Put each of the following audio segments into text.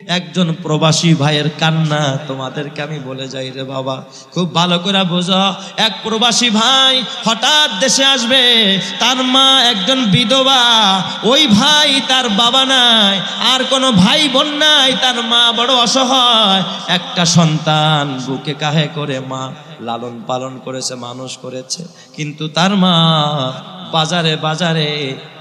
একজন প্রবাসী ভাইয়ের কান্না তোমাদেরকে আমি বলে যাই রে বাবা। খুব ভালো করে বোঝো, এক প্রবাসী ভাই হঠাৎ দেশে আসবে, তার মা একজন বিধবা, ওই ভাই তার বাবা নাই, আর কোনো ভাই বোন নাই, তার মা বড় অসহায়। একটা সন্তান বুকে কাহে করে মা, লালন পালন করেছে, মানুষ করেছে, কিন্তু তার মা বাজারে বাজারে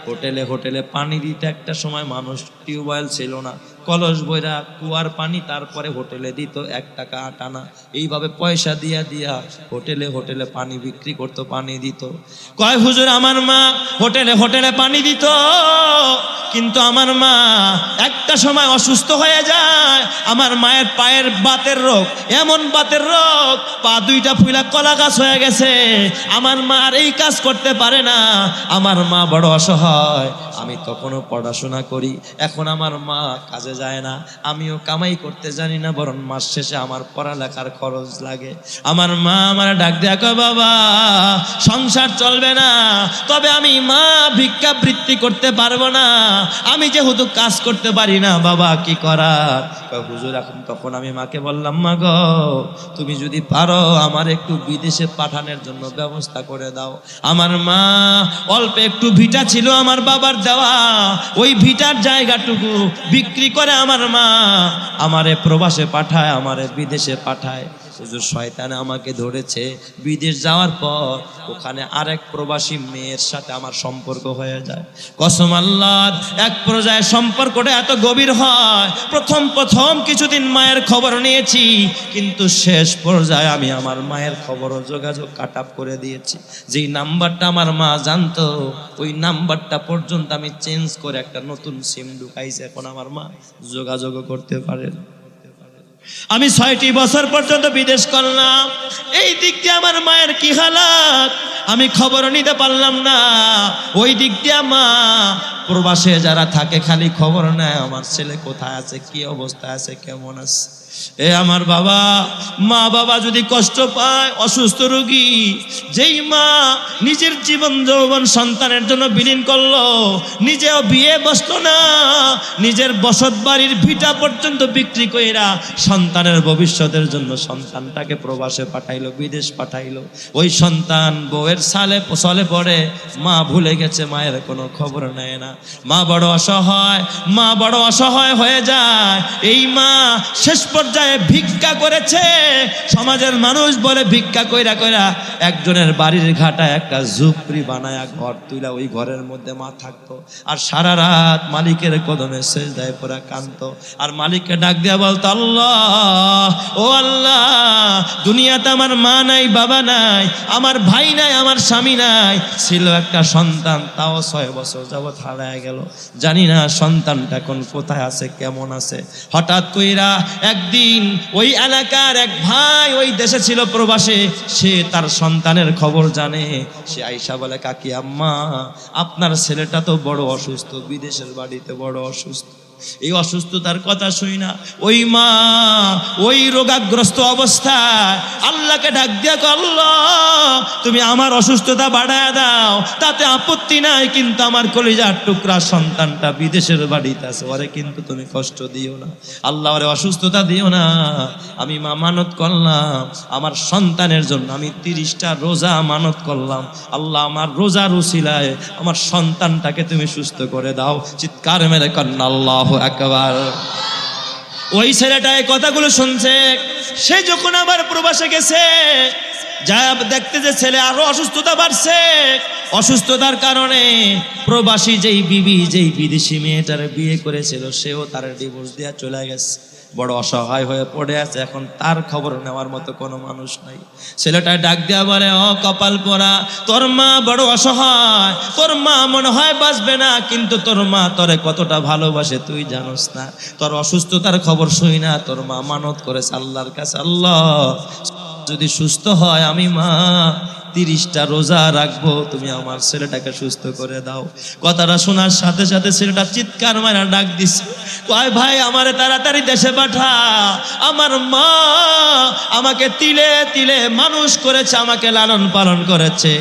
হোটেলে হোটেলে পানি দিতে একটা সময় মানুষ টিউবওয়েল ছিল না। কলস বইরা কুয়ার পানি তারপরে হোটেলে দিত, এক টাকা আট আনা। এইভাবে পয়সা দিয়া দিয়া হোটেলে হোটেলে পানি বিক্রি করতো, পানি দিত। কয়, হুজুর, আমার মা হোটেলে হোটেলে পানি দিত, কিন্তু আমার মা একটা সময় অসুস্থ হয়ে যায়। আমার মায়ের পায়ের বাতের রোগ, এমন বাতের রোগ, পা দুইটা ফুলা কলা গাছ হয়ে গেছে। আমার মা আর এই কাজ করতে পারে না। আমার মা বড় অসহায়। আমি তখনও পড়াশোনা করি। এখন আমার মা কাজে যায় না। আমিও কামাই করতে জানি না, বরং মাস শেষে আমার পড়ালেখার খরচ লাগে। আমার মা আমার ডাক দেখো বাবা, সংসার চলবে না। তবে আমি মা ভিক্ষাবৃত্তি করতে পারব না। আমি যেহেতু কাজ করতে পারি না, বাবা, কি করার? হুজুর, এখন তখন আমি মাকে বললাম, মা গো, তুমি যদি পারো, আমার একটু বিদেশে পাঠানোর জন্য ব্যবস্থা করে দাও। আমার মা অল্প একটু ভিটা ছিল আমার বাবার দেওয়া। ওই ভিটার জায়গাটুকু বিক্রি করে আমার মা আমারে প্রবাসে পাঠায় আমারে বিদেশে পাঠায়। শয়তানে আমাকে ধরেছে বিদেশ যাওয়ার পর ওখানে আরেক প্রবাসী মেয়ের সাথে আমার সম্পর্ক হয়ে যায়। কসম আল্লাহর, এক পর্যায়ে সম্পর্কটা এত গভীর হয়। প্রথম প্রথম কিছুদিন মায়ের খবর নিয়েছি, কিন্তু শেষ পর্যায়ে আমি আমার মায়ের খবরও যোগাযোগ কাট আপ করে দিয়েছি। যেই নাম্বারটা আমার মা জানতো, ওই নাম্বারটা পর্যন্ত আমি চেঞ্জ করে একটা নতুন সিম ঢুকাইছি, এখন আমার মা যোগাযোগও করতে পারে আমি ছয়টি বছর পর্যন্ত বিদেশ করলাম। এই দিক দিয়ে আমার মায়ের কি হালাত? আমি খবর নিতে পারলাম না। ওই দিক দিয়ে মা, প্রবাসে যারা থাকে, খালি খবর নেয়, আমার ছেলে কোথায় আছে? কি অবস্থা আছে? কেমন আছে? এ আমার বাবা, মা বাবা যদি কষ্ট পায়, অসুস্থ রোগী, যেই মা নিজের জীবন যৌবন সন্তানের জন্য বিলীন করল, নিজেও বিয়ে বসল না, নিজের বসত বাড়ির ভিটা পর্যন্ত বিক্রি কইরা সন্তানের ভবিষ্যতের জন্য সন্তানটাকে প্রবাসে পাঠাইলো, বিদেশ পাঠাইলো। ওই সন্তান বউয়ের সালে, সলে পড়ে, মা ভুলে গেছে, মায়ের কোনো খবর নেয় না। মা বড় অসহায়, মা বড় অসহায় হয়ে যায়। এই মা শেষ পর্যায়ে ভিক্ষা করেছে। সমাজের মানুষ বলে, ভিক্ষা কইরা কইরা একজনের বাড়ির ঘাটায় একটা ঝুপড়ি বানায়া ঘর তুইলা ওই ঘরের মধ্যে মা থাকতো। আর সারা রাত মালিকের কদমে শেষ দেয় পুরা কান্ত আর মালিককে ডাক দেয়া বলতো, আল্লাহ, ও আল্লাহ, দুনিয়াতে আমার মা নাই, বাবা নাই, আমার ভাই নাই, আমার স্বামী নাই। ছিল একটা সন্তান, তাও ছয় বছর যাবৎ হারায় গেল। জানি না সন্তানটা এখন কোথায় আছে, কেমন আছে। হঠাৎ কইরা একদিন ওই এলাকার এক ভাই ওই দেশে ছিল প্রবাসে, সে তার সন্তানের খবর জানে। সে আইসা বলে, কাকি আম্মা, আপনার ছেলেটা তো বড় অসুস্থ, বিদেশের বাড়িতে বড় অসুস্থ। এই অসুস্থতার কথা শুই না। ওই মা, ওই রোগাগ্রস্ত অবস্থায় আল্লাহকে ডাক দিয়া আল্লাহ, তুমি আমার অসুস্থতা বাড়ায় দাও। তাতে আপত্তি নাই, কিন্তু আমার কলিজার টুকরা সন্তানটা বিদেশের বাড়িতে আছে। ওরে কিন্তু তুমি কষ্ট দিও না। আল্লাহ ওরে অসুস্থতা দিও না। আমি মা মানত করলাম। আমার সন্তানের জন্য আমি তিরিশটা রোজা মানত করলাম। আল্লাহ আমার রোজা উসিলায় আমার সন্তানটাকে তুমি সুস্থ করে দাও। চিৎকার মেরে কন্যা, আল্লাহ একবার ওই ছেলেটা এই কথাগুলো শুনছে। সে যখন আবার প্রবাসে গেছে, যা দেখতে যে ছেলে আরও অসুস্থতা বাড়ছে, অসুস্থতার কারণে প্রবাসী যেই বিবি, যেই বিদেশি মেয়েটার বিয়ে করেছিল, সেও তার ডিভোর্স দিয়া চলে গেছে। বড় অসহায় হয়ে পড়ে আছে, এখন তার খবর নেওয়ার মতো কোনো মানুষ নাই। ছেলেটা ডাক দেওয়া বলে, ও কপাল পোড়া, তোর মা বড় অসহায়, তোর মা মনে হয় বাঁচবে না, কিন্তু তোর মা তোরে কতটা ভালোবাসে তুই জানোস না। তোর অসুস্থতার খবর শুই না, তোর মা মানত করেছে আল্লাহর কাছে। আল্লাহ, যদি সুস্থ হয় আমি মা, তিরিশটা রোজা রাখব, তুমি আমার ছেলেটাকে সুস্থ করে দাও। কথাটা শোনার সাথে সাথে ছেলেটা চিৎকার মারা ডাক দিছে। কয়, ভাই, আমারে তাড়াতাড়ি দেশে পাঠা। আমার মা আমাকে তিলে তিলে মানুষ করেছে, আমাকে লালন পালন করেছে।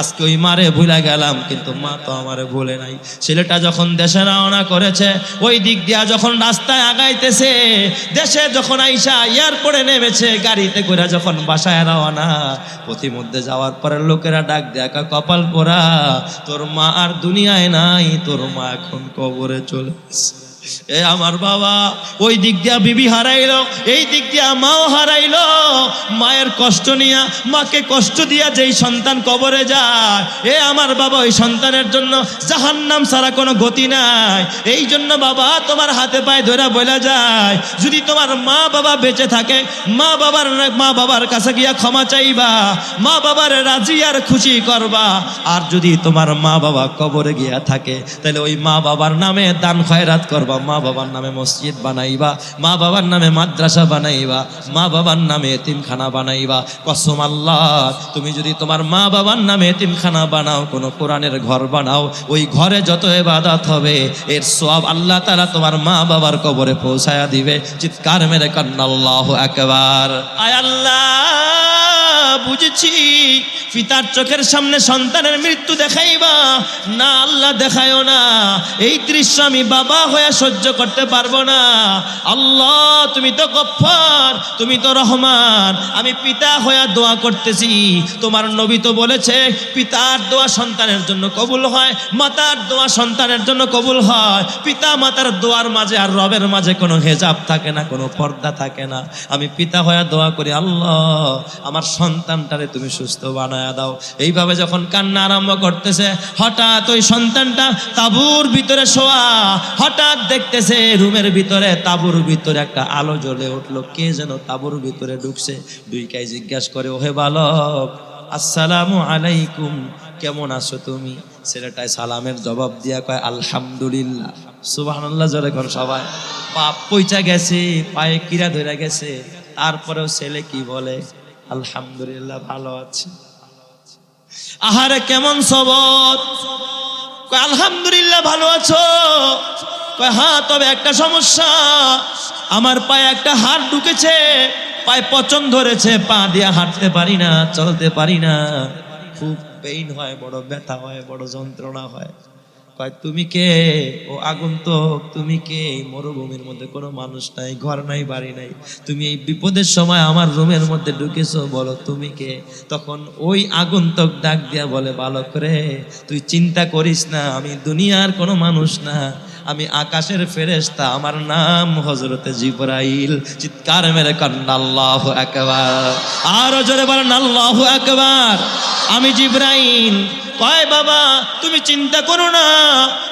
আজকে ওই মারে ভুলে গেলাম, কিন্তু মা তো আমারে ভুলে নাই। ছেলেটা যখন দেশে রওনা করেছে, ওই দিক দিয়া যখন রাস্তায় আগাইতেছে, দেশে যখন আইসা এয়ারপোর্টে নেমেছে, গাড়িতে করে যখন বাসায় রওনা প্রতিমধ্যে যাওয়ার পরে লোকেরা ডাক দেখা কপাল পোড়া, তোর মা আর দুনিয়ায় নাই, তোর মা এখন কবরে চলে। এ আমার বাবা, ওই দিক দিয়া বিবি হারাইলো, এই দিক দিয়া মাও হারাইলো। মায়ের কষ্ট নিয়া, মাকে কষ্ট দিয়া যেই সন্তান কবরে যায়, এ আমার বাবা ওই সন্তানের জন্য জাহান্নাম ছাড়া কোনো গতি নাই। এই জন্য বাবা, তোমার হাতে পায়ে ধরে বলা যায়। যদি তোমার মা বাবা বেঁচে থাকে, মা বাবার মা বাবার কাছে গিয়া ক্ষমা চাইবা, মা বাবার রাজি আর খুশি করবা। আর যদি তোমার মা বাবা কবরে গিয়া থাকে, তাহলে ওই মা বাবার নামে দান খয়রাত করবা। মা বাবার নামে মসজিদ বানাইবা, মা বাবার নামে মাদ্রাসা বানাইবা, মা বাবার নামে এতিমখানা বানাইবা। কসম আল্লাহ, তুমি যদি তোমার মা বাবার নামে এতিমখানা বানাও, কোনো কোরআনের ঘর বানাও, ওই ঘরে যত এবাদত হবে, এর সব আল্লাহ তারা তোমার মা বাবার কবরে পৌঁছায়া দিবে। চিৎকার মেরে কান্না, আল্লাহ একবার আয় আল্লাহ, বুঝেছি। পিতার চোখের সামনে সন্তানের মৃত্যু দেখাইবা? না, আল্লাহ দেখায়ও না। এই দৃশ্য আমি বাবা হয়ে সহ্য করতে পারব না। আল্লাহ, তুমি তো গফফার, তুমি তো রহমান। আমি পিতা হয়ে দোয়া করতেছি। তোমার নবী তো বলেছে, পিতার দোয়া সন্তানের জন্য কবুল হয়, মাতার দোয়া সন্তানের জন্য কবুল হয়। পিতা মাতার দোয়ার মাঝে আর রবের মাঝে কোনো হেজাব থাকে না, কোনো পর্দা থাকে না। আমি পিতা হয়ে দোয়া করি, আল্লাহ, আমার সন্তানটারে তুমি সুস্থ বানায় দাও। এইভাবে যখন কান্না আরম্ভ করতেছে, হঠাৎ ওই সন্তানটা তাবুর ভিতরে শোয়া, হঠাৎ দেখতেছে রুমের ভিতরে তাবুর ভিতরে একটা আলো জ্বলে উঠল। কে যেন তাবুর ভিতরে ঢুকছে। দুইকাই জিজ্ঞাসা করে, ওহে বালক, আসসালামু আলাইকুম, কেমন আছো তুমি? ছেলেটায় সালামের জবাব দিয়া কয়, আলহামদুলিল্লাহ। সুবহানাল্লাহ, জোরে কর সবাই। পাপ পইচা গেছে, পায়ে কিরা ধরে গেছে। তারপরেও ছেলে কি বলে? আলহামদুলিল্লাহ, ভালো আছে। আহারে কেমন কয়, আলহামদুলিল্লাহ, ভালো আছো? হ্যাঁ তবে একটা সমস্যা। আমার পায়ে একটা হাত ঢুকেছে। পায়ে পচন ধরেছে। পা দিয়ে হাঁটতে পারি না, চলতে পারি না। খুব পেইন হয়, বড় ব্যথা হয়, বড় যন্ত্রণা হয়। কয়, তুমি কে? ও আগন্তুক, তুমি কে? মরুভূমির মধ্যে কোনো মানুষ নাই, ঘর নাই, বাড়ি নাই। তুমি এই বিপদের সময় আমার রুমের মধ্যে ঢুকেছো, বলো তুমি কে? তখন ওই আগন্তুক ডাক দিয়া বলে, বালক রে, তুই চিন্তা করিস না, আমি দুনিয়ার কোনো মানুষ না। আমি আকাশের ফেরেশতা, আমার নাম হজরতে জিব্রাইল। চিৎকার মেরে কান্না আল্লাহ একবার আরও জোরে বলেন, আল্লাহ একবার আমি জিব্রাইল। কয় বাবা, তুমি চিন্তা করো না।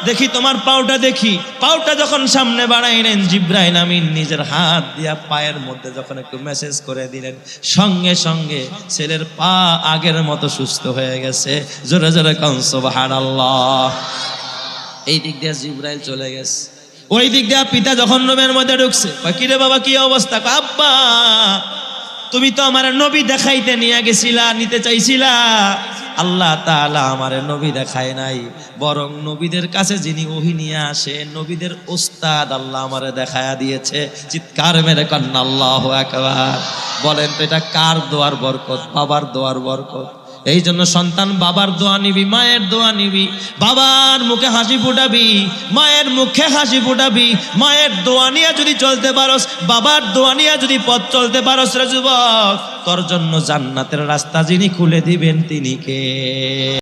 দেখি তোমার পাউটা দেখি। পাউটা যখন সামনে বাড়াইলেন জিব্রাইল আমিন নিজের হাত দিয়া পায়ের মধ্যে যখন একটু মেসেজ করে দিলেন, সঙ্গে সঙ্গে ছেলের পা আগের মতো সুস্থ হয়ে গেছে। জোরে জোরে আল্লাহ এই দিক দিয়ে জিব্রাইল চলে গেছে। ওই দিক দিয়ে পিতা যখন রুমের মধ্যে ঢুকছে কিরে বাবা, কি অবস্থা? আব্বা, তুমি তো আমার নবী দেখাইতে নিয়ে গেছিলা, নিতে চাইছিলা। আল্লাহ তাআলা আমার নবী দেখায় নাই। বরং নবীদের কাছে যিনি ওহি নিয়ে আসে নবীদের ওস্তাদ আল্লাহ আমারে দেখায়া দিয়েছে। চিৎকার মেরে কন্যা, আল্লাহ একবার বলেন তো, এটা কার দোয়ার বরকত? বাবার দোয়ার বরকত? এই জন্য সন্তান বাবার দোয়া নিবি, মায়ের দোয়া নিবি, বাবার মুখে হাসি ফুটাবি, মায়ের মুখে হাসি ফুটাবি, মায়ের দোয়া নিয়ে যদি চলতে পারস, বাবার দোয়া নিয়ে যদি পথ চলতে পারস রে যুবক, তোর জন্য জান্নাতের রাস্তা যিনি খুলে দিবেন তিনি কে?